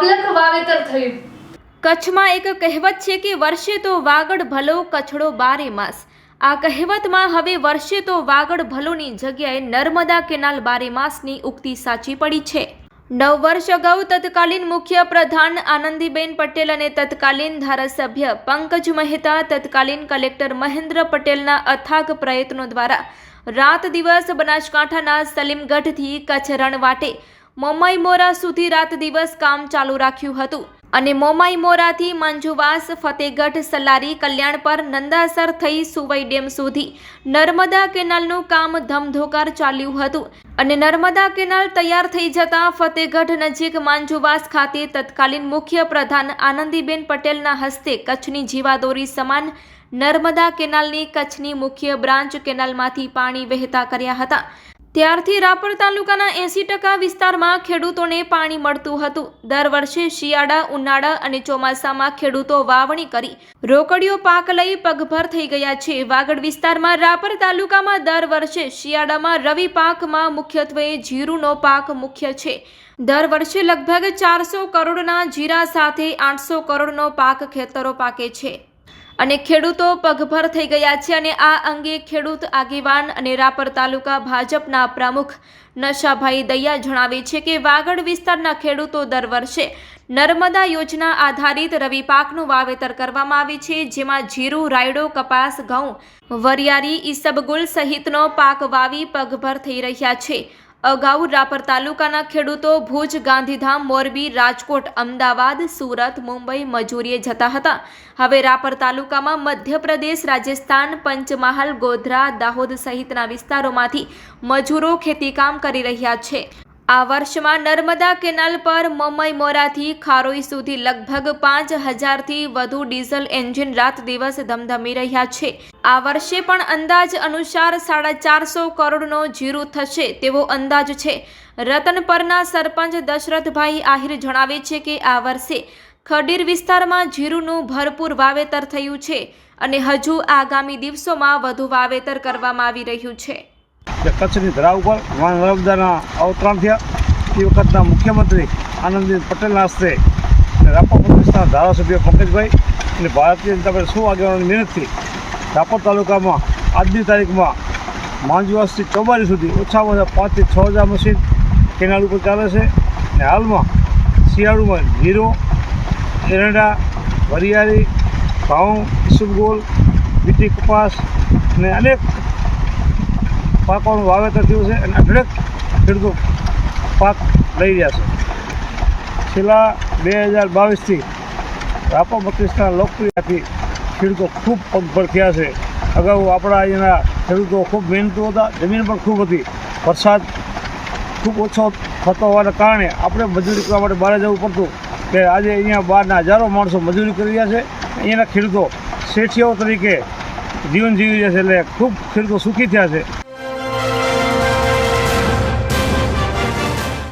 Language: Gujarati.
મબલક વાવેતર થયું. કચ્છમાં એક કહેવત છે કે વર્ષે તો વાગડ ભલો કચડો બારે માસ. આ કહેવતમાં હવે વર્ષે તો વાગડ ભલોની જગ્યાએ નર્મદા કેનાલ બારે માસની ઉક્તિ સાચી પડી છે. નવ વર્ષ અગાઉ તત્કાલીન મુખ્ય પ્રધાન આનંદીબેન પટેલ અને તત્કાલીન ધારાસભ્ય પંકજ મહેતા, તત્કાલીન કલેક્ટર મહેન્દ્ર પટેલના અથાગ પ્રયત્નો દ્વારા રાત દિવસ બનાસકાંઠાના સલીમગઢથી કચ્છ રણવાટે મોમાઈ મોરા સુધી રાત દિવસ કામ ચાલુ રાખ્યું હતું. અને મોમાઈ મોરાથી માંજુવાસ, ફતેગઢ, સલારી, કલ્યાણ પર નંદાસર થઈ સુવઈ ડેમ સુધી નર્મદા કેનાલનું કામ ધમધોકાર ચાલ્યું હતું. અને નર્મદા કેનાલ તૈયાર થઈ જતા ફતેગઢ નજીક માંજુવાસ ખાતે તત્કાલીન મુખ્ય પ્રધાન આનંદીબેન પટેલના હસ્તે કચ્છની જીવાદોરી સમાન નર્મદા કેનાલની કચ્છની મુખ્ય બ્રાન્ચ કેનાલમાંથી પાણી વહેતા કર્યા હતા. ત્યારથી રાપર તાલુકાના એંસી ટકા વિસ્તારમાં ખેડૂતોને પાણી મળતું હતું. દર વર્ષે શિયાળા, ઉનાળા અને ચોમાસામાં ખેડૂતો વાવણી કરી રોકડીઓ પાક લઈ પગભર થઈ ગયા છે. વાગડ વિસ્તારમાં રાપર તાલુકામાં દર વર્ષે શિયાળામાં રવિ પાકમાં મુખ્યત્વે જીરુનો પાક મુખ્ય છે. દર વર્ષે લગભગ ચારસો કરોડના જીરા સાથે આઠસો કરોડનો પાક ખેતરો પાકે છે. અને ખેડૂતો પગભર થઈ ગયા છે અને આ અંગે ખેડૂત આગેવાન અને રાપર તાલુકા ભાજપના પ્રમુખ નશાભાઈ દૈયા જણાવે છે કે વાગડ વિસ્તારના ખેડૂતો દર વર્ષે નર્મદા યોજના આધારિત રવિ પાકનું વાવેતર કરવામાં આવે છે, જેમાં જીરું, રાયડો, કપાસ, ઘઉં, વરિયાળી, ઈસબગુલ સહિતનો પાક વાવી પગભર થઈ રહ્યા છે. અગાઉ રાપર તાલુકાના ખેડૂતો ભુજ, ગાંધીધામ, મોરબી, રાજકોટ, અમદાવાદ, સુરત, મુંબઈ, મજૂરીએ જતા હતા. હવે રાપર તાલુકામાં મધ્યપ્રદેશ, રાજસ્થાન, પંચમહાલ, ગોધરા, દાહોદ સહિતના વિસ્તારોમાંથી મજૂરો ખેતીકામ કરી રહ્યા છે. આ વર્ષમાં નર્મદા કેનાલ પર મમઈ મોરાથી ખારોઈ સુધી લગભગ પાંચ હજારથી વધુ ડીઝલ એન્જિન રાત દિવસ ધમધમી રહ્યા છે. આ વર્ષે પણ અંદાજ અનુસાર સાડા ચારસો કરોડનો જીરું થશે તેવો અંદાજ છે. રતનપરના સરપંચ દશરથભાઈ આહિર જણાવે છે કે આ વર્ષે ખડીર વિસ્તારમાં જીરુનું ભરપૂર વાવેતર થયું છે અને હજુ આગામી દિવસોમાં વધુ વાવેતર કરવામાં આવી રહ્યું છે. કે કચ્છની ધરા ઉપર અમારા નર્મદાના અવતરણ થયા. એ વખતના મુખ્યમંત્રી આનંદીબેન પટેલના હસ્તે રાપર પ્રદેશના ધારાસભ્ય પંકજભાઈ અને ભારતીય જનતા પાર્ટી શું આગેવાનોની મહેનતથી રાપર તાલુકામાં આજની તારીખમાં માંજવાસથી ચોબારી સુધી ઓછામાં ઓછા પાંચથી છ હજાર મશીન કેનાલ ઉપર ચાલે છે. અને હાલમાં શિયાળુમાં જીરો, એરંડા, વરિયાળી, ઘઉં ઈસબગોલ બીટી કપાસ અને અનેક પાકોનું વાવેતર થયું છે અને દરેક ખેડૂતો પાક લઈ રહ્યા છે. છેલ્લા બે હજાર બાવીસથી રાપર બત્રીસના લોકપ્રિયથી ખેડૂતો ખૂબ પગભર થયા છે. અગાઉ આપણા અહીંના ખેડૂતો ખૂબ મહેનતુ હતા, જમીન પણ ખૂબ હતી. વરસાદ ખૂબ ઓછો થતો હોવાના કારણે આપણે મજૂરી કરવા માટે બહાર જવું પડતું. કે આજે અહીંયા બહારના હજારો માણસો મજૂરી કરી રહ્યા છે. અહીંયાના ખેડૂતો શેઠિયાઓ તરીકે જીવન જીવી રહ્યા છે એટલે ખૂબ ખેડૂતો સુખી થયા છે.